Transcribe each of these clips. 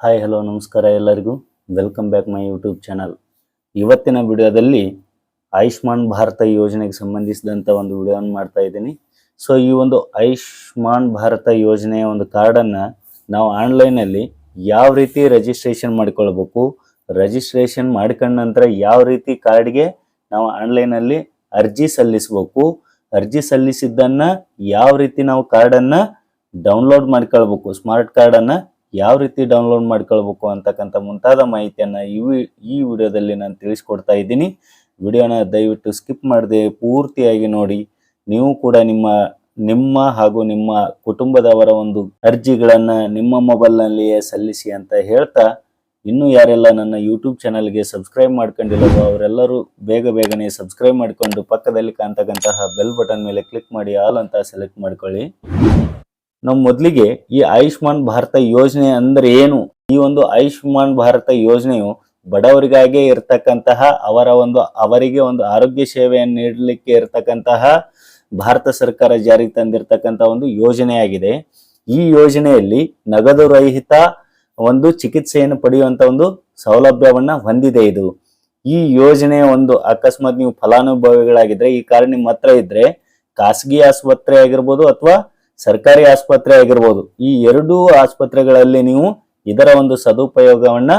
Hi hello ನಮಸ್ಕಾರ ಎಲ್ಲರಿಗೂ. Welcome back my YouTube channel ಇವತ್ತಿನ ವಿಡಿಯೋದಲ್ಲಿ ಆಯುಷ್ಮಾನ್ ಭಾರತ ಯೋಜನೆಗೆ ಸಂಬಂಧಿಸಿದಂಥ ಒಂದು ವಿಡಿಯೋವನ್ನು ಮಾಡ್ತಾ ಇದ್ದೀನಿ. ಸೊ ಈ ಒಂದು ಆಯುಷ್ಮಾನ್ ಭಾರತ ಯೋಜನೆಯ ಒಂದು ಕಾರ್ಡನ್ನು ನಾವು ಆನ್ಲೈನಲ್ಲಿ ಯಾವ ರೀತಿ ರಿಜಿಸ್ಟ್ರೇಷನ್ ಮಾಡಿಕೊಳ್ಬೇಕು ರಿಜಿಸ್ಟ್ರೇಷನ್ ಮಾಡ್ಕೊಂಡ ನಂತರ ಯಾವ ರೀತಿ ಕಾರ್ಡ್ಗೆ ನಾವು ಆನ್ಲೈನಲ್ಲಿ ಅರ್ಜಿ ಸಲ್ಲಿಸಬೇಕು, ಅರ್ಜಿ ಸಲ್ಲಿಸಿದ್ದನ್ನು ಯಾವ ರೀತಿ ನಾವು ಕಾರ್ಡನ್ನು ಡೌನ್ಲೋಡ್ ಮಾಡ್ಕೊಳ್ಬೇಕು ಸ್ಮಾರ್ಟ್ ಕಾರ್ಡನ್ನು ಯಾವ ರೀತಿ ಡೌನ್ಲೋಡ್ ಮಾಡ್ಕೊಳ್ಬೇಕು ಅಂತಕ್ಕಂಥ ಮುಂತಾದ ಮಾಹಿತಿಯನ್ನ ಈ ಈ ವಿಡಿಯೋದಲ್ಲಿ ನಾನು ತಿಳಿಸ್ಕೊಡ್ತಾ ಇದ್ದೀನಿ. ವಿಡಿಯೋನ ದಯವಿಟ್ಟು ಸ್ಕಿಪ್ ಮಾಡದೆ ಪೂರ್ತಿಯಾಗಿ ನೋಡಿ. ನೀವು ಕೂಡ ನಿಮ್ಮ ನಿಮ್ಮ ಹಾಗೂ ನಿಮ್ಮ ಕುಟುಂಬದವರ ಒಂದು ಅರ್ಜಿಗಳನ್ನ ನಿಮ್ಮ ಮೊಬೈಲ್ನಲ್ಲಿಯೇ ಸಲ್ಲಿಸಿ ಅಂತ ಹೇಳ್ತಾ, ಇನ್ನು ಯಾರೆಲ್ಲ ನನ್ನ ಯೂಟ್ಯೂಬ್ ಚಾನಲ್ಗೆ ಸಬ್ಸ್ಕ್ರೈಬ್ ಮಾಡ್ಕೊಂಡಿಲ್ಲವೋ ಅವರೆಲ್ಲರೂ ಬೇಗ ಬೇಗನೆ ಸಬ್ಸ್ಕ್ರೈಬ್ ಮಾಡಿಕೊಂಡು ಪಕ್ಕದಲ್ಲಿ ಕಾಣ್ತಕ್ಕಂತಹ ಬೆಲ್ ಬಟನ್ ಮೇಲೆ ಕ್ಲಿಕ್ ಮಾಡಿ ಆಲ್ ಅಂತ ಸೆಲೆಕ್ಟ್ ಮಾಡ್ಕೊಳ್ಳಿ. ನಾವು ಮೊದಲಿಗೆ ಈ ಆಯುಷ್ಮಾನ್ ಭಾರತ ಯೋಜನೆ ಅಂದ್ರೆ ಏನು? ಈ ಒಂದು ಆಯುಷ್ಮಾನ್ ಭಾರತ ಯೋಜನೆಯು ಬಡವರಿಗಾಗೆ ಇರತಕ್ಕಂತಹ, ಅವರ ಒಂದು, ಅವರಿಗೆ ಒಂದು ಆರೋಗ್ಯ ಸೇವೆಯನ್ನು ನೀಡಲಿಕ್ಕೆ ಇರತಕ್ಕಂತಹ ಭಾರತ ಸರ್ಕಾರ ಜಾರಿಗೆ ತಂದಿರತಕ್ಕಂತಹ ಒಂದು ಯೋಜನೆಯಾಗಿದೆ. ಈ ಯೋಜನೆಯಲ್ಲಿ ನಗದು ರಹಿತ ಒಂದು ಚಿಕಿತ್ಸೆಯನ್ನು ಪಡೆಯುವಂತ ಒಂದು ಸೌಲಭ್ಯವನ್ನ ಹೊಂದಿದೆ ಇದು. ಈ ಯೋಜನೆಯ ಒಂದು ಅಕಸ್ಮಾತ್ ನೀವು ಫಲಾನುಭವಿಗಳಾಗಿದ್ರೆ, ಈ ಕಾರ್ಡ್ ನಿಮ್ಮ ಹತ್ರ ಇದ್ರೆ, ಖಾಸಗಿ ಆಸ್ಪತ್ರೆ ಆಗಿರ್ಬೋದು ಅಥವಾ ಸರ್ಕಾರಿ ಆಸ್ಪತ್ರೆ ಆಗಿರ್ಬೋದು, ಈ ಎರಡೂ ಆಸ್ಪತ್ರೆಗಳಲ್ಲಿ ನೀವು ಇದರ ಒಂದು ಸದುಪಯೋಗವನ್ನ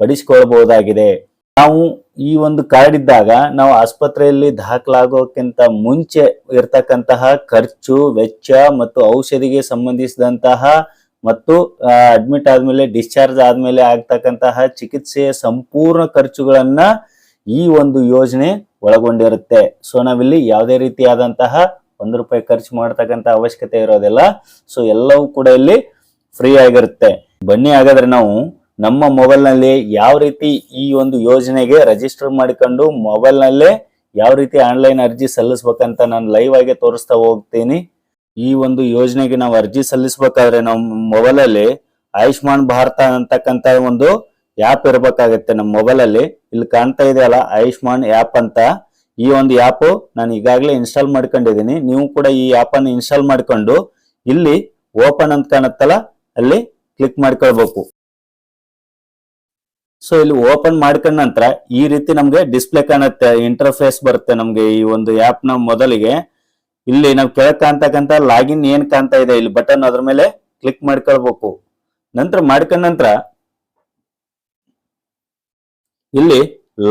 ಪಡಿಸಿಕೊಳ್ಳಬಹುದಾಗಿದೆ ನಾವು ಈ ಒಂದು ಕಾರ್ಡ್ ಇದ್ದಾಗ ನಾವು ಆಸ್ಪತ್ರೆಯಲ್ಲಿ ದಾಖಲಾಗೋಕ್ಕಿಂತ ಮುಂಚೆ ಇರ್ತಕ್ಕಂತಹ ಖರ್ಚು, ವೆಚ್ಚ ಮತ್ತು ಔಷಧಿಗೆ ಸಂಬಂಧಿಸಿದಂತಹ ಮತ್ತು ಅಡ್ಮಿಟ್ ಆದ್ಮೇಲೆ ಡಿಸ್ಚಾರ್ಜ್ ಆದ್ಮೇಲೆ ಆಗ್ತಕ್ಕಂತಹ ಚಿಕಿತ್ಸೆಯ ಸಂಪೂರ್ಣ ಖರ್ಚುಗಳನ್ನ ಈ ಒಂದು ಯೋಜನೆ ಒಳಗೊಂಡಿರುತ್ತೆ. ಸೊ ನಾವಿಲ್ಲಿ ಯಾವುದೇ ರೀತಿಯಾದಂತಹ ಒಂದು ರೂಪಾಯಿ ಖರ್ಚು ಮಾಡ್ತಕ್ಕಂಥ ಅವಶ್ಯಕತೆ ಇರೋದಿಲ್ಲ. ಸೊ ಎಲ್ಲವೂ ಕೂಡ ಇಲ್ಲಿ ಫ್ರೀ ಆಗಿರುತ್ತೆ. ಬನ್ನಿ ಹಾಗಾದ್ರೆ ನಾವು ನಮ್ಮ ಮೊಬೈಲ್ನಲ್ಲಿ ಯಾವ ರೀತಿ ಈ ಒಂದು ಯೋಜನೆಗೆ ರಿಜಿಸ್ಟರ್ ಮಾಡಿಕೊಂಡು ಮೊಬೈಲ್ನಲ್ಲೇ ಯಾವ ರೀತಿ ಆನ್ಲೈನ್ ಅರ್ಜಿ ಸಲ್ಲಿಸ್ಬೇಕಂತ ನಾನು ಲೈವ್ ಆಗಿ ತೋರಿಸ್ತಾ ಹೋಗ್ತೀನಿ. ಈ ಒಂದು ಯೋಜನೆಗೆ ನಾವು ಅರ್ಜಿ ಸಲ್ಲಿಸಬೇಕಾದ್ರೆ ನಮ್ಮ ಮೊಬೈಲ್ ಅಲ್ಲಿ ಆಯುಷ್ಮಾನ್ ಭಾರತ ಅಂತಕ್ಕಂತ ಒಂದು ಆ್ಯಪ್ ಇರಬೇಕಾಗತ್ತೆ ನಮ್ಮ ಮೊಬೈಲ್ ಅಲ್ಲಿ. ಇಲ್ಲಿ ಕಾಣ್ತಾ ಇದೆಯಲ್ಲ ಆಯುಷ್ಮಾನ್ ಆ್ಯಪ್ ಅಂತ. ಈ ಒಂದು ಆ್ಯಪ್ ನಾನು ಈಗಾಗಲೇ ಇನ್ಸ್ಟಾಲ್ ಮಾಡ್ಕೊಂಡಿದ್ದೀನಿ. ನೀವು ಕೂಡ ಈ ಆ್ಯಪನ್ನು ಇನ್ಸ್ಟಾಲ್ ಮಾಡ್ಕೊಂಡು ಇಲ್ಲಿ ಓಪನ್ ಅಂತ ಕಾಣುತ್ತಲ್ಲ, ಅಲ್ಲಿ ಕ್ಲಿಕ್ ಮಾಡ್ಕೊಳ್ಬೇಕು. ಸೊ ಇಲ್ಲಿ ಓಪನ್ ಮಾಡ್ಕೊಂಡ ನಂತರ ಈ ರೀತಿ ನಮಗೆ ಡಿಸ್ಪ್ಲೇ ಕಾಣುತ್ತೆ ಇಂಟರ್ಫೇಸ್ ಬರುತ್ತೆ ನಮಗೆ ಈ ಒಂದು ಆ್ಯಪ್ನ ಮೊದಲಿಗೆ. ಇಲ್ಲಿ ನಾವು ಕೆಳಗೆ ಕಾಣ್ತಕ್ಕಂಥ ಲಾಗಿನ್ ಏನು ಕಾಣ್ತಾ ಇದೆ, ಇಲ್ಲಿ ಬಟನ್ ಅದ್ರ ಮೇಲೆ ಕ್ಲಿಕ್ ಮಾಡ್ಕೊಳ್ಬೇಕು. ನಂತರ ಮಾಡ್ಕೊಂಡ ನಂತರ ಇಲ್ಲಿ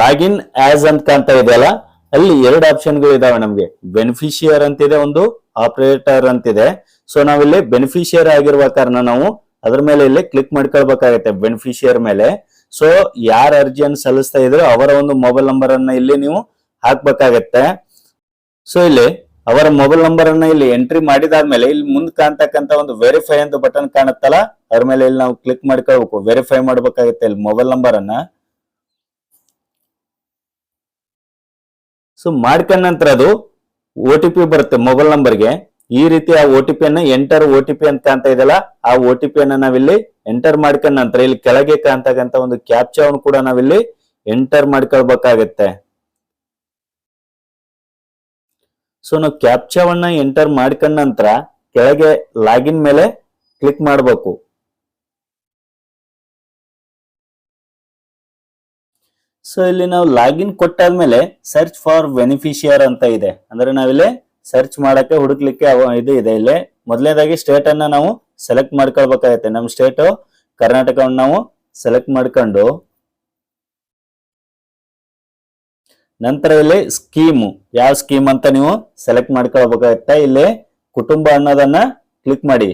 ಲಾಗಿನ್ ಆಸ್ ಅಂತ ಕಾಣ್ತಾ ಇದೆಯಲ್ಲ ಅಲ್ಲಿ ಎರಡು ಆಪ್ಷನ್ಗಳು ಇದಾವೆ ನಮಗೆ. ಬೆನಿಫಿಷಿಯರ್ ಅಂತಿದೆ ಒಂದು ಆಪರೇಟರ್ ಅಂತಿದೆ. ಸೊ ನಾವಿಲ್ಲಿ ಬೆನಿಫಿಷಿಯರ್ ಆಗಿರುವ ಕಾರಣ ನಾವು ಅದ್ರ ಮೇಲೆ ಇಲ್ಲಿ ಕ್ಲಿಕ್ ಮಾಡ್ಕೊಳ್ಬೇಕಾಗತ್ತೆ ಬೆನಿಫಿಷಿಯರ್ ಮೇಲೆ. ಸೊ ಯಾರ ಅರ್ಜಿಯನ್ನು ಸಲ್ಲಿಸ್ತಾ ಇದ್ರು ಅವರ ಒಂದು ಮೊಬೈಲ್ ನಂಬರ್ ಅನ್ನ ಇಲ್ಲಿ ನೀವು ಹಾಕ್ಬೇಕಾಗತ್ತೆ. ಸೊ ಇಲ್ಲಿ ಅವರ ಮೊಬೈಲ್ ನಂಬರ್ ಅನ್ನ ಇಲ್ಲಿ ಎಂಟ್ರಿ ಮಾಡಿದಾದ್ಮೇಲೆ ಇಲ್ಲಿ ಮುಂದೆ ಕಾಣ್ತಕ್ಕಂತ ಒಂದು ವೆರಿಫೈ ಅಂತ ಬಟನ್ ಕಾಣುತ್ತಲ್ಲ, ಅದ್ರ ಮೇಲೆ ಇಲ್ಲಿ ನಾವು ಕ್ಲಿಕ್ ಮಾಡ್ಕೊಳ್ಬೇಕು. ವೆರಿಫೈ ಮಾಡ್ಬೇಕಾಗತ್ತೆ ಇಲ್ಲಿ ಮೊಬೈಲ್ ನಂಬರ್ ಅನ್ನ. ಸೊ ಮಾಡ್ಕೊಂಡ ನಂತರ ಅದು ಓ ಟಿ ಪಿ ಬರುತ್ತೆ ಮೊಬೈಲ್ ನಂಬರ್ಗೆ ಈ ರೀತಿ ಆ ಓ ಟಿ ಪಿ ಅನ್ನ ಎಂಟರ್ ಓ ಟಿ ಪಿ ಅಂತ ಅಂತ ಇದೆಯಲ್ಲ, ಆ ಓ ಟಿ ಪಿ ಅನ್ನ ನಾವಿಲ್ಲಿ ಎಂಟರ್ ಮಾಡ್ಕೊಂಡ ನಂತರ, ಇಲ್ಲಿ ಕೆಳಗೆ ಕಾಣ್ತಕ್ಕಂತ ಒಂದು ಕ್ಯಾಪ್ಚಾವನ್ನು ಕೂಡ ನಾವಿಲ್ಲಿ ಎಂಟರ್ ಮಾಡ್ಕೊಳ್ಬೇಕಾಗತ್ತೆ. ಸೊ ನಾವು ಕ್ಯಾಪ್ಚಾವನ್ನ ಎಂಟರ್ ಮಾಡ್ಕೊಂಡ ನಂತರ ಕೆಳಗೆ ಲಾಗಿನ್ ಮೇಲೆ ಕ್ಲಿಕ್ ಮಾಡಬೇಕು. ಸೊ ಇಲ್ಲಿ ನಾವು ಲಾಗಿನ್ ಕೊಟ್ಟಾದ್ಮೇಲೆ ಸರ್ಚ್ ಫಾರ್ ಬೆನಿಫಿಷಿಯರ್ ಅಂತ ಇದೆ. ಅಂದ್ರೆ ನಾವಿಲ್ಲಿ ಸರ್ಚ್ ಮಾಡಕ್ಕೆ, ಹುಡುಕ್ಲಿಕ್ಕೆ ಇದು ಇದೆ. ಇಲ್ಲಿ ಮೊದಲನೇದಾಗಿ ಸ್ಟೇಟ್ ಅನ್ನ ನಾವು ಸೆಲೆಕ್ಟ್ ಮಾಡ್ಕೊಳ್ಬೇಕಾಗತ್ತೆ. ನಮ್ಮ ಸ್ಟೇಟ್ ಕರ್ನಾಟಕವನ್ನು ನಾವು ಸೆಲೆಕ್ಟ್ ಮಾಡ್ಕೊಂಡು, ನಂತರ ಇಲ್ಲಿ ಸ್ಕೀಮು ಯಾವ ಸ್ಕೀಮ್ ಅಂತ ನೀವು ಸೆಲೆಕ್ಟ್ ಮಾಡ್ಕೊಳ್ಬೇಕಾಗತ್ತೆ. ಇಲ್ಲಿ ಕುಟುಂಬ ಅನ್ನೋದನ್ನ ಕ್ಲಿಕ್ ಮಾಡಿ.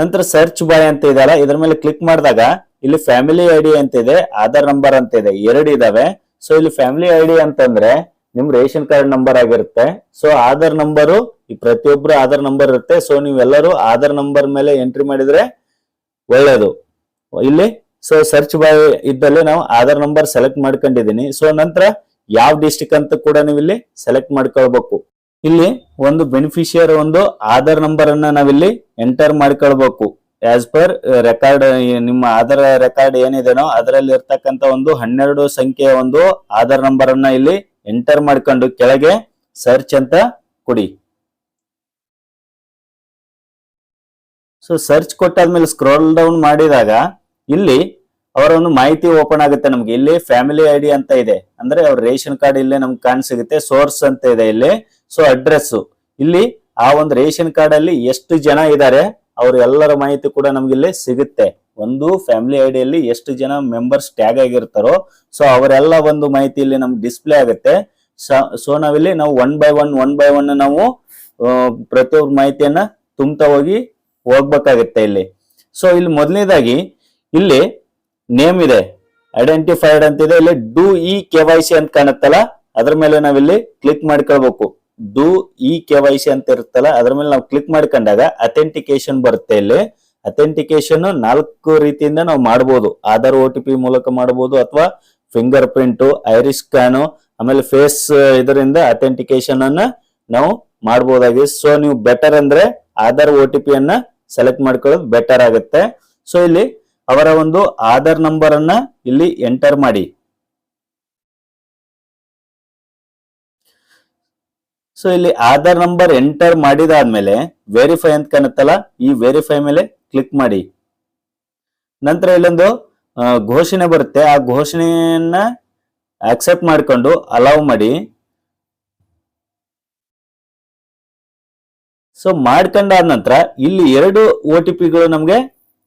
ನಂತರ ಸರ್ಚ್ ಬಾಯ್ ಅಂತ ಇದೆಯಲ್ಲ, ಇದ್ರ ಮೇಲೆ ಕ್ಲಿಕ್ ಮಾಡಿದಾಗ ಇಲ್ಲಿ ಫ್ಯಾಮಿಲಿ ಐಡಿ ಅಂತ ಇದೆ ಆಧಾರ್ ನಂಬರ್ ಅಂತ ಇದೆ ಎರಡು ಇದಾವೆ. ಸೊ ಇಲ್ಲಿ ಫ್ಯಾಮಿಲಿ ಐಡಿ ಅಂತಂದ್ರೆ ನಿಮ್ ರೇಷನ್ ಕಾರ್ಡ್ ನಂಬರ್ ಆಗಿರುತ್ತೆ. ಸೊ ಆಧಾರ್ ನಂಬರು ಈ ಪ್ರತಿಯೊಬ್ರು ಆಧಾರ್ ನಂಬರ್ ಇರುತ್ತೆ. ಸೊ ನೀವೆಲ್ಲರೂ ಆಧಾರ್ ನಂಬರ್ ಮೇಲೆ ಎಂಟ್ರಿ ಮಾಡಿದ್ರೆ ಒಳ್ಳೇದು. ಇಲ್ಲಿ ಸೊ ಸರ್ಚ್ ಬಾಯ್ ಇದ್ದಲ್ಲಿ ನಾವು ಆಧಾರ್ ನಂಬರ್ ಸೆಲೆಕ್ಟ್ ಮಾಡ್ಕೊಂಡಿದ್ದೀನಿ. ಸೊ ನಂತರ ಯಾವ ಡಿಸ್ಟಿಕ್ ಅಂತ ಕೂಡ ನೀವು ಇಲ್ಲಿ ಸೆಲೆಕ್ಟ್ ಮಾಡ್ಕೊಳ್ಬೇಕು. ಇಲ್ಲಿ ಒಂದು ಬೆನಿಫಿಷಿಯರ್ ಒಂದು ಆಧಾರ್ ನಂಬರ್ ಅನ್ನ ನಾವಿಲ್ಲಿ ಎಂಟರ್ ಮಾಡ್ಕೊಳ್ಬೇಕು. ಆಸ್ ಪರ್ ರೆಕಾರ್ಡ್ ನಿಮ್ಮ ಆಧಾರ್ ರೆಕಾರ್ಡ್ ಏನಿದೆನೋ ಅದರಲ್ಲಿ ಇರ್ತಕ್ಕಂತ ಒಂದು ಹನ್ನೆರಡು ಸಂಖ್ಯೆಯ ಒಂದು ಆಧಾರ್ ನಂಬರ್ ಅನ್ನ ಇಲ್ಲಿ ಎಂಟರ್ ಮಾಡ್ಕೊಂಡು ಕೆಳಗೆ ಸರ್ಚ್ ಅಂತ ಕೊಡಿ. ಸೊ ಸರ್ಚ್ ಕೊಟ್ಟಾದ್ಮೇಲೆ ಸ್ಕ್ರೋಲ್ ಡೌನ್ ಮಾಡಿದಾಗ ಇಲ್ಲಿ ಅವರ ಒಂದು ಮಾಹಿತಿ ಓಪನ್ ಆಗುತ್ತೆ ನಮ್ಗೆ. ಇಲ್ಲಿ ಫ್ಯಾಮಿಲಿ ಐಡಿ ಅಂತ ಇದೆ. ಅಂದ್ರೆ ಅವ್ರ ರೇಷನ್ ಕಾರ್ಡ್ ಇಲ್ಲೇ ನಮ್ಗೆ ಕಾಣ್ ಸಿಗುತ್ತೆ ಸೋರ್ಸ್ ಅಂತ ಇದೆ ಇಲ್ಲಿ. ಸೊ ಅಡ್ರೆಸ್ ಇಲ್ಲಿ ಆ ಒಂದು ರೇಷನ್ ಕಾರ್ಡ್ ಅಲ್ಲಿ ಎಷ್ಟು ಜನ ಇದ್ದಾರೆ? ಅವ್ರ ಎಲ್ಲರ ಮಾಹಿತಿ ಕೂಡ ನಮ್ಗೆ ಇಲ್ಲಿ ಸಿಗುತ್ತೆ. ಒಂದು ಫ್ಯಾಮಿಲಿ ಐಡಿಯಲ್ಲಿ ಎಷ್ಟು ಜನ ಮೆಂಬರ್ಸ್ ಟ್ಯಾಗ್ ಆಗಿರ್ತಾರೋ ಸೊ ಅವರೆಲ್ಲ ಒಂದು ಮಾಹಿತಿ ಇಲ್ಲಿ ನಮ್ಗೆ ಡಿಸ್ಪ್ಲೇ ಆಗುತ್ತೆ. ಸೊ ನಾವಿಲ್ಲಿ ನಾವು one by one one by one ನಾವು ಪ್ರತಿಯೊಬ್ಬ ಮಾಹಿತಿಯನ್ನ ತುಂಬ್ತಾ ಹೋಗಿ ಹೋಗ್ಬೇಕಾಗತ್ತೆ ಇಲ್ಲಿ. ಸೊ ಇಲ್ಲಿ ಮೊದಲನೇದಾಗಿ ಇಲ್ಲಿ ನೇಮ್ ಇದೆ. ಐಡೆಂಟಿಫೈಡ್ ಅಂತಿದೆ. ಇಲ್ಲಿ do e K Y C ಅಂತ ಕಾಣುತ್ತಲ್ಲ, ಅದ್ರ ಮೇಲೆ ನಾವಿಲ್ಲಿ ಕ್ಲಿಕ್ ಮಾಡ್ಕೊಳ್ಬೇಕು. Do e K Y C ಅಂತ ಇರುತ್ತಲ್ಲ, ಅದ್ರ ಮೇಲೆ ನಾವು ಕ್ಲಿಕ್ ಮಾಡ್ಕೊಂಡಾಗ ಅಥೆಂಟಿಕೇಶನ್ ಬರುತ್ತೆ ಇಲ್ಲಿ. ಅಥೆಂಟಿಕೇಶನ್ ನಾಲ್ಕು ರೀತಿಯಿಂದ ನಾವು ಮಾಡಬಹುದು ಆಧಾರ್ ಓ ಟಿ ಪಿ ಮೂಲಕ ಮಾಡಬಹುದು ಅಥವಾ ಫಿಂಗರ್ ಪ್ರಿಂಟ್ ಐರಿಸ್ ಸ್ಕ್ಯಾನು ಆಮೇಲೆ ಫೇಸ್ ಇದರಿಂದ ಅಥೆಂಟಿಕೇಶನ್ ಅನ್ನ ನಾವು ಮಾಡಬಹುದಾಗಿದೆ ಸೊ ನೀವು ಬೆಟರ್ ಅಂದ್ರೆ ಆಧಾರ್ ಓ ಟಿ ಪಿ ಅನ್ನ ಸೆಲೆಕ್ಟ್ ಮಾಡ್ಕೊಳ್ಳೋದು ಬೆಟರ್ ಆಗುತ್ತೆ. ಸೊ ಇಲ್ಲಿ ಅವರ ಒಂದು ಆಧಾರ್ ನಂಬರ್ ಅನ್ನ ಇಲ್ಲಿ ಎಂಟರ್ ಮಾಡಿ. ಸೊ ಇಲ್ಲಿ ಆಧಾರ್ ನಂಬರ್ ಎಂಟರ್ ಮಾಡಿದಾದ್ಮೇಲೆ ವೆರಿಫೈ ಅಂತ ಕಾಣುತ್ತಲ್ಲ, ಈ ವೆರಿಫೈ ಮೇಲೆ ಕ್ಲಿಕ್ ಮಾಡಿ. ನಂತರ ಇಲ್ಲೊಂದು ಘೋಷಣೆ ಬರುತ್ತೆ. ಆ ಘೋಷಣೆಯನ್ನ ಆಕ್ಸೆಪ್ಟ್ ಮಾಡ್ಕೊಂಡು ಅಲೌ ಮಾಡಿ. ಸೊ ಮಾಡ್ಕೊಂಡಾದ ನಂತರ ಇಲ್ಲಿ ಎರಡು ಒ ಟಿ ಪಿಗಳು ನಮ್ಗೆ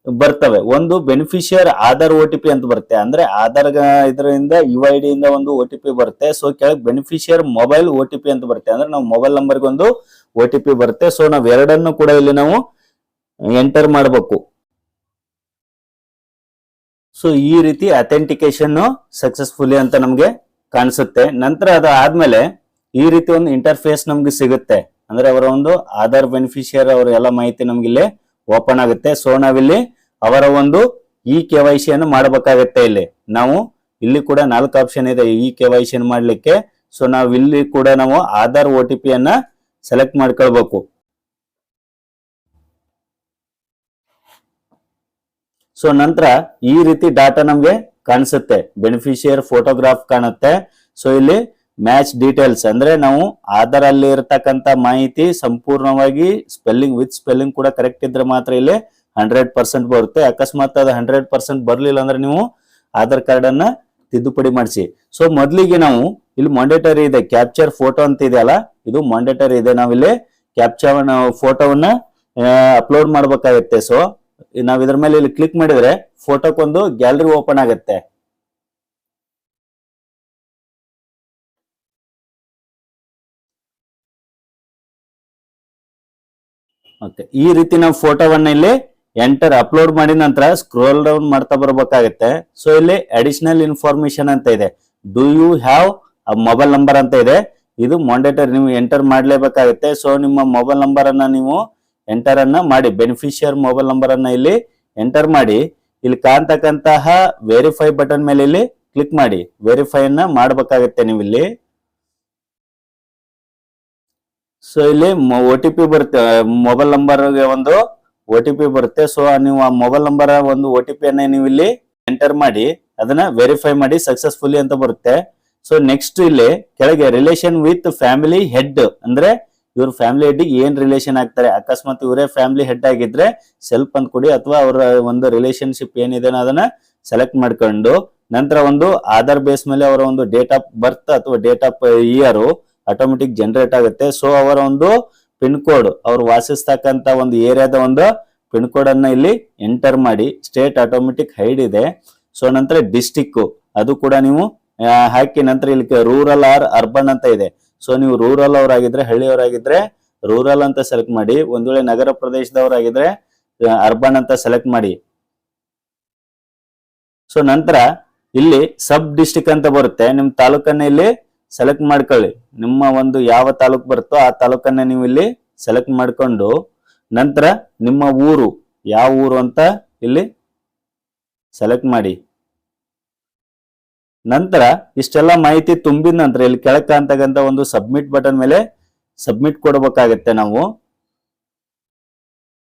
ಬರ್ತವೆ. ಒಂದು beneficiary Aadhaar O T P ಅಂತ ಬರುತ್ತೆ. ಅಂದ್ರೆ ಆಧಾರ್ ಇದರಿಂದ ಯು ಐ ಡಿ ಇಂದ ಒಂದು ಒ ಟಿ ಪಿ ಬರುತ್ತೆ. ಸೊ ಕೆಳಗೆ beneficiary mobile O T P ಅಂತ ಬರುತ್ತೆ. ಅಂದ್ರೆ ನಾವು ಮೊಬೈಲ್ ನಂಬರ್ಗೆ ಒಂದು ಒ ಟಿ ಪಿ ಬರುತ್ತೆ. ಸೊ ನಾವ್ ಎರಡನ್ನು ಕೂಡ ಇಲ್ಲಿ ನಾವು ಎಂಟರ್ ಮಾಡಬೇಕು. ಸೊ ಈ ರೀತಿ ಅಥೆಂಟಿಕೇಶನ್ ಸಕ್ಸಸ್ಫುಲಿ ಅಂತ ನಮ್ಗೆ ಕಾಣಿಸುತ್ತೆ. ನಂತರ ಅದು ಆದ್ಮೇಲೆ ಈ ರೀತಿ ಒಂದು ಇಂಟರ್ಫೇಸ್ ನಮ್ಗೆ ಸಿಗುತ್ತೆ. ಅಂದ್ರೆ ಅವರ ಒಂದು ಆಧಾರ್ ಬೆನಿಫಿಷಿಯರ್ ಅವರ ಎಲ್ಲ ಮಾಹಿತಿ ನಮ್ಗೆ ಇಲ್ಲಿ ಓಪನ್ ಆಗುತ್ತೆ. ಸೊ ನಾವಿಲ್ಲಿ ಅವರ ಒಂದು ಇ ಕೆ ವೈ ಸಿ ಅನ್ನು ಮಾಡಬೇಕಾಗತ್ತೆ ಇಲ್ಲಿ. ನಾವು ಇಲ್ಲಿ ಕೂಡ ನಾಲ್ಕು ಆಪ್ಷನ್ ಇದೆ ಇ ಕೆ ವೈ ಸಿ ಮಾಡಲಿಕ್ಕೆ. ಸೊ ನಾವು ಇಲ್ಲಿ ಕೂಡ ನಾವು ಆಧಾರ್ ಒ ಟಿ ಪಿ ಅನ್ನ ಸೆಲೆಕ್ಟ್ ಮಾಡ್ಕೊಳ್ಬೇಕು. ಸೊ ನಂತರ ಈ ರೀತಿ ಡಾಟಾ ನಮ್ಗೆ ಕಾಣಿಸುತ್ತೆ. ಬೆನಿಫಿಷಿಯರ್ ಫೋಟೋಗ್ರಾಫ್ ಕಾಣುತ್ತೆ. ಸೊ ಇಲ್ಲಿ ಮ್ಯಾಚ್ ಡೀಟೇಲ್ಸ್ ಅಂದ್ರೆ ನಾವು ಆಧಾರ್ ಅಲ್ಲಿ ಇರತಕ್ಕಂತ ಮಾಹಿತಿ ಸಂಪೂರ್ಣವಾಗಿ ಸ್ಪೆಲ್ಲಿಂಗ್ ವಿತ್ ಸ್ಪೆಲ್ಲಿಂಗ್ ಕೂಡ ಕರೆಕ್ಟ್ ಇದ್ರೆ ಮಾತ್ರ ಇಲ್ಲಿ ಹಂಡ್ರೆಡ್ ಪರ್ಸೆಂಟ್ ಬರುತ್ತೆ. ಅಕಸ್ಮಾತ್ ಅದು ಹಂಡ್ರೆಡ್ ಪರ್ಸೆಂಟ್ ಬರ್ಲಿಲ್ಲ ಅಂದ್ರೆ ನೀವು ಆಧಾರ್ ಕಾರ್ಡ್ ಅನ್ನ ತಿದ್ದುಪಡಿ ಮಾಡಿಸಿ. ಸೊ ಮೊದಲಿಗೆ ನಾವು ಇಲ್ಲಿ ಮಾಂಡೇಟರಿ ಇದೆ. ಕ್ಯಾಪ್ಚರ್ ಫೋಟೋ ಅಂತ ಇದೆಯಲ್ಲ, ಇದು ಮಾಂಡೇಟರಿ ಇದೆ. ನಾವಿಲ್ಲಿ ಕ್ಯಾಪ್ಚರ್ ಫೋಟೋವನ್ನ ಅಪ್ಲೋಡ್ ಮಾಡ್ಬೇಕಾಗತ್ತೆ. ಸೊ ನಾವ್ ಇದ್ರ ಮೇಲೆ ಇಲ್ಲಿ ಕ್ಲಿಕ್ ಮಾಡಿದ್ರೆ ಫೋಟೋಕ್ಕೊಂದು ಗ್ಯಾಲರಿ ಓಪನ್ ಆಗುತ್ತೆ. ಓಕೆ ಈ ರೀತಿ ನಾವು ಫೋಟೋವನ್ನ ಇಲ್ಲಿ ಎಂಟರ್ ಅಪ್ಲೋಡ್ ಮಾಡಿದ ನಂತರ ಸ್ಕ್ರೋಲ್ ಡೌನ್ ಮಾಡ್ತಾ ಬರ್ಬೇಕಾಗತ್ತೆ. ಸೊ ಇಲ್ಲಿ ಅಡಿಷನಲ್ ಇನ್ಫಾರ್ಮೇಶನ್ ಅಂತ ಇದೆ. Do you have mobile number ಅಂತ ಇದೆ. ಇದು ಮಾಂಡೇಟರಿ ನೀವು ಎಂಟರ್ ಮಾಡಲೇಬೇಕಾಗುತ್ತೆ. ಸೊ ನಿಮ್ಮ ಮೊಬೈಲ್ ನಂಬರ್ ಅನ್ನ ನೀವು ಎಂಟರ್ ಅನ್ನ ಮಾಡಿ ಬೆನಿಫಿಷಿಯರ್ ಮೊಬೈಲ್ ನಂಬರ್ ಅನ್ನ ಇಲ್ಲಿ ಎಂಟರ್ ಮಾಡಿ. ಇಲ್ಲಿ ಕಾಣ್ತಕ್ಕಂತಹ ವೆರಿಫೈ ಬಟನ್ ಮೇಲೆ ಇಲ್ಲಿ ಕ್ಲಿಕ್ ಮಾಡಿ. ವೆರಿಫೈ ಅನ್ನ ಮಾಡಬೇಕಾಗತ್ತೆ ನೀವು ಇಲ್ಲಿ. ಸೊ ಇಲ್ಲಿ ಒ ಟಿ ಪಿ ಬರುತ್ತೆ. ಮೊಬೈಲ್ ನಂಬರ್ಗೆ ಒಂದು ಒ ಟಿ ಪಿ ಬರುತ್ತೆ. ಸೊ ನೀವು ಆ ಮೊಬೈಲ್ ನಂಬರ್ ಒಂದು ಒ ಟಿ ಪಿ ಅನ್ನ ನೀವು ಇಲ್ಲಿ ಎಂಟರ್ ಮಾಡಿ, ಅದನ್ನ ವೆರಿಫೈ ಮಾಡಿ ಸಕ್ಸಸ್ಫುಲಿ ಅಂತ ಬರುತ್ತೆ. ಸೊ ನೆಕ್ಸ್ಟ್ ಇಲ್ಲಿ ಕೆಳಗೆ ರಿಲೇಷನ್ ವಿತ್ ಫ್ಯಾಮಿಲಿ ಹೆಡ್ ಅಂದ್ರೆ ಇವ್ರ ಫ್ಯಾಮಿಲಿ ಹೆಡ್ ಏನ್ ರಿಲೇಷನ್ ಆಗ್ತಾರೆ? ಅಕಸ್ಮಾತ್ ಇವರೇ ಫ್ಯಾಮಿಲಿ ಹೆಡ್ ಆಗಿದ್ರೆ ಸೆಲ್ಫ್ ಅಂತ ಕೊಡಿ ಅಥವಾ ಅವರ ಒಂದು ರಿಲೇಶನ್ಶಿಪ್ ಏನಿದೆ ಅದನ್ನ ಸೆಲೆಕ್ಟ್ ಮಾಡ್ಕೊಂಡು, ನಂತರ ಒಂದು ಆಧಾರ್ ಬೇಸ್ ಮೇಲೆ ಅವರ ಒಂದು ಡೇಟ್ ಆಫ್ ಬರ್ತ್ ಅಥವಾ date of year automatic generate ಆಗುತ್ತೆ. ಸೊ ಅವರ ಒಂದು ಪಿನ್ ಕೋಡ್ ಅವ್ರು ವಾಸಿಸ್ತಕ್ಕಂತ ಒಂದು ಏರಿಯಾದ ಒಂದು ಪಿನ್ ಕೋಡ್ ಅನ್ನ ಇಲ್ಲಿ ಎಂಟರ್ ಮಾಡಿ ಸ್ಟೇಟ್ ಆಟೋಮೆಟಿಕ್ ಹೈಡ್ ಇದೆ. ಸೊ ನಂತರ ಡಿಸ್ಟಿಕ್ ಅದು ಕೂಡ ನೀವು ಹಾಕಿ ನಂತರ ಇಲ್ಲಿ ರೂರಲ್ ಆರ್ ಅರ್ಬನ್ ಅಂತ ಇದೆ. ಸೊ ನೀವು ರೂರಲ್ ಅವರಾಗಿದ್ರೆ, ಹಳ್ಳಿಯವರಾಗಿದ್ರೆ ರೂರಲ್ ಅಂತ ಸೆಲೆಕ್ಟ್ ಮಾಡಿ, ಒಂದ್ ವೇಳೆ ನಗರ ಪ್ರದೇಶದವರಾಗಿದ್ರೆ ಅರ್ಬನ್ ಅಂತ ಸೆಲೆಕ್ಟ್ ಮಾಡಿ. ಸೊ ನಂತರ ಇಲ್ಲಿ ಸಬ್ ಡಿಸ್ಟಿಕ್ ಅಂತ ಬರುತ್ತೆ. ನಿಮ್ ತಾಲೂಕನ್ನ ಇಲ್ಲಿ ಸೆಲೆಕ್ಟ್ ಮಾಡ್ಕೊಳ್ಳಿ. ನಿಮ್ಮ ಒಂದು ಯಾವ ತಾಲೂಕು ಬರುತ್ತೋ ಆ ತಾಲೂಕನ್ನ ನೀವು ಇಲ್ಲಿ ಸೆಲೆಕ್ಟ್ ಮಾಡ್ಕೊಂಡು ನಂತರ ನಿಮ್ಮ ಊರು ಯಾವ ಊರು ಅಂತ ಇಲ್ಲಿ ಸೆಲೆಕ್ಟ್ ಮಾಡಿ. ನಂತರ ಇಷ್ಟೆಲ್ಲ ಮಾಹಿತಿ ತುಂಬಿದ ನಂತರ ಇಲ್ಲಿ ಕೆಳಗೆ ಅಂತಕ್ಕಂತ ಒಂದು ಸಬ್ಮಿಟ್ ಬಟನ್ ಮೇಲೆ ಸಬ್ಮಿಟ್ ಕೊಡಬೇಕಾಗತ್ತೆ ನಾವು.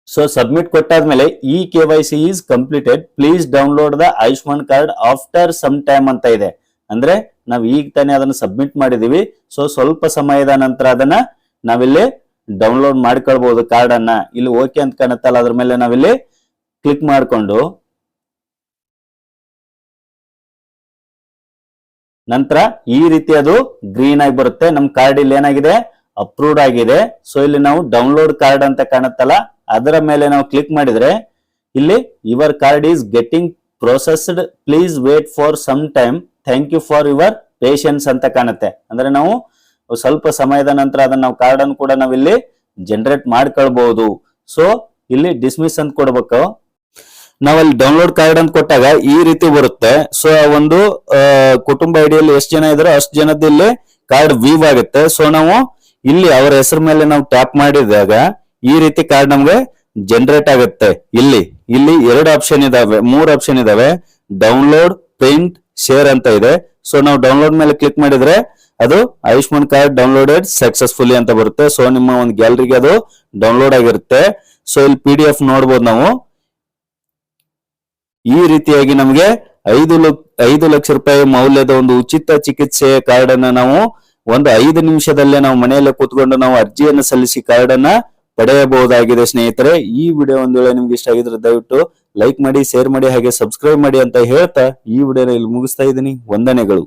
So submit ಕೊಟ್ಟಾದ್ಮೇಲೆ e K Y C is completed please download the Ayushman card after some time ಅಂತ ಇದೆ. ಅಂದ್ರೆ ನಾವು ಈಗ ತಾನೇ ಅದನ್ನ ಸಬ್ಮಿಟ್ ಮಾಡಿದೀವಿ. ಸೊ ಸ್ವಲ್ಪ ಸಮಯದ ನಂತರ ಅದನ್ನ ನಾವಿಲ್ಲಿ ಡೌನ್ಲೋಡ್ ಮಾಡ್ಕೊಳ್ಬಹುದು ಕಾರ್ಡ್ ಅನ್ನ. ಇಲ್ಲಿ ಓಕೆ ಅಂತ ಕಾಣುತ್ತಲ್ಲ, ಅದ್ರ ಮೇಲೆ ನಾವಿಲ್ಲಿ ಕ್ಲಿಕ್ ಮಾಡಿಕೊಂಡು ನಂತರ ಈ ರೀತಿ ಅದು ಗ್ರೀನ್ ಆಗಿ ಬರುತ್ತೆ. ನಮ್ ಕಾರ್ಡ್ ಇಲ್ಲಿ ಏನಾಗಿದೆ? ಅಪ್ರೂವ್ಡ್ ಆಗಿದೆ. ಸೊ ಇಲ್ಲಿ ನಾವು ಡೌನ್ಲೋಡ್ ಕಾರ್ಡ್ ಅಂತ ಕಾಣುತ್ತಲ್ಲ, ಅದರ ಮೇಲೆ ನಾವು ಕ್ಲಿಕ್ ಮಾಡಿದ್ರೆ ಇಲ್ಲಿ your card is getting processed please wait for some time thank you for your patience ಅಂತ ಕಾಣುತ್ತೆ. ಅಂದ್ರೆ ನಾವು ಸ್ವಲ್ಪ ಸಮಯದ ನಂತರ ಅದನ್ನ ನಾವು ಕಾರ್ಡ್ ಅನ್ನು ಕೂಡ ನಾವಿಲ್ಲಿ ಜನರೇಟ್ ಮಾಡ್ಕೊಳ್ಬಹುದು ಸೊ ಇಲ್ಲಿ ಡಿಸ್ಮಿಸ್ ಅಂತ ಕೊಡ್ಬೇಕು. ನಾವಲ್ಲಿ ಡೌನ್ಲೋಡ್ ಕಾರ್ಡ್ ಅಂತ ಕೊಟ್ಟಾಗ ಈ ರೀತಿ ಬರುತ್ತೆ. ಸೊ ಆ ಒಂದು ಕುಟುಂಬ ಐಡಿಯಲ್ಲಿ ಎಷ್ಟು ಜನ ಇದಾರೋ ಅಷ್ಟು ಜನದ ಇಲ್ಲಿ ಕಾರ್ಡ್ ವೀವ್ ಆಗುತ್ತೆ. ಸೊ ನಾವು ಇಲ್ಲಿ ಅವರ ಹೆಸರು ಮೇಲೆ ನಾವು ಟ್ಯಾಪ್ ಮಾಡಿದಾಗ ಈ ರೀತಿ ಕಾರ್ಡ್ ನಮ್ಗೆ ಜನರೇಟ್ ಆಗುತ್ತೆ. ಇಲ್ಲಿ ಇಲ್ಲಿ ಎರಡು ಆಪ್ಷನ್ ಇದಾವೆ, ಮೂರು ಆಪ್ಷನ್ ಇದಾವೆ. ಡೌನ್ಲೋಡ್ ಪ್ರಿಂಟ್ ಶೇರ್ ಅಂತ ಇದೆ. ಸೊ ನಾವು ಡೌನ್ಲೋಡ್ ಮೇಲೆ ಕ್ಲಿಕ್ ಮಾಡಿದ್ರೆ ಅದು ಆಯುಷ್ಮಾನ್ ಕಾರ್ಡ್ ಡೌನ್ಲೋಡೆಡ್ ಸಕ್ಸಸ್ಫುಲಿ ಅಂತ ಬರುತ್ತೆ. ಸೊ ನಿಮ್ಮ ಒಂದು ಗ್ಯಾಲರಿಗೆ ಅದು ಡೌನ್ಲೋಡ್ ಆಗಿರುತ್ತೆ. ಸೊ ಇಲ್ಲಿ ಪಿ ಡಿ ಎಫ್ ನೋಡ್ಬೋದು ನಾವು. ಈ ರೀತಿಯಾಗಿ ನಮಗೆ ಐದು ಲಕ್ಷ ಐದು ಲಕ್ಷ ರೂಪಾಯಿ ಮೌಲ್ಯದ ಒಂದು ಉಚಿತ ಚಿಕಿತ್ಸೆಯ ಕಾರ್ಡ್ ಅನ್ನ ನಾವು ಒಂದು ಐದು ನಿಮಿಷದಲ್ಲೇ ನಾವು ಮನೆಯಲ್ಲೇ ಕೂತ್ಕೊಂಡು ನಾವು ಅರ್ಜಿಯನ್ನು ಸಲ್ಲಿಸಿ ಕಾರ್ಡ್ ಅನ್ನ ಪಡೆಯಬಹುದಾಗಿದೆ ಸ್ನೇಹಿತರೆ. ಈ ವಿಡಿಯೋ ಒಂದು ವೇಳೆ ನಿಮ್ಗೆ ಇಷ್ಟ ಆಗಿದ್ರೆ ದಯವಿಟ್ಟು ಲೈಕ್ ಮಾಡಿ ಶೇರ್ ಮಾಡಿ, ಹಾಗೆ ಸಬ್ಸ್ಕ್ರೈಬ್ ಮಾಡಿ ಅಂತ ಹೇಳ್ತಾ ಈ ವಿಡಿಯೋನ ಇಲ್ಲಿ ಮುಗಿಸ್ತಾ ಇದ್ದೀನಿ. ವಂದನೆಗಳು.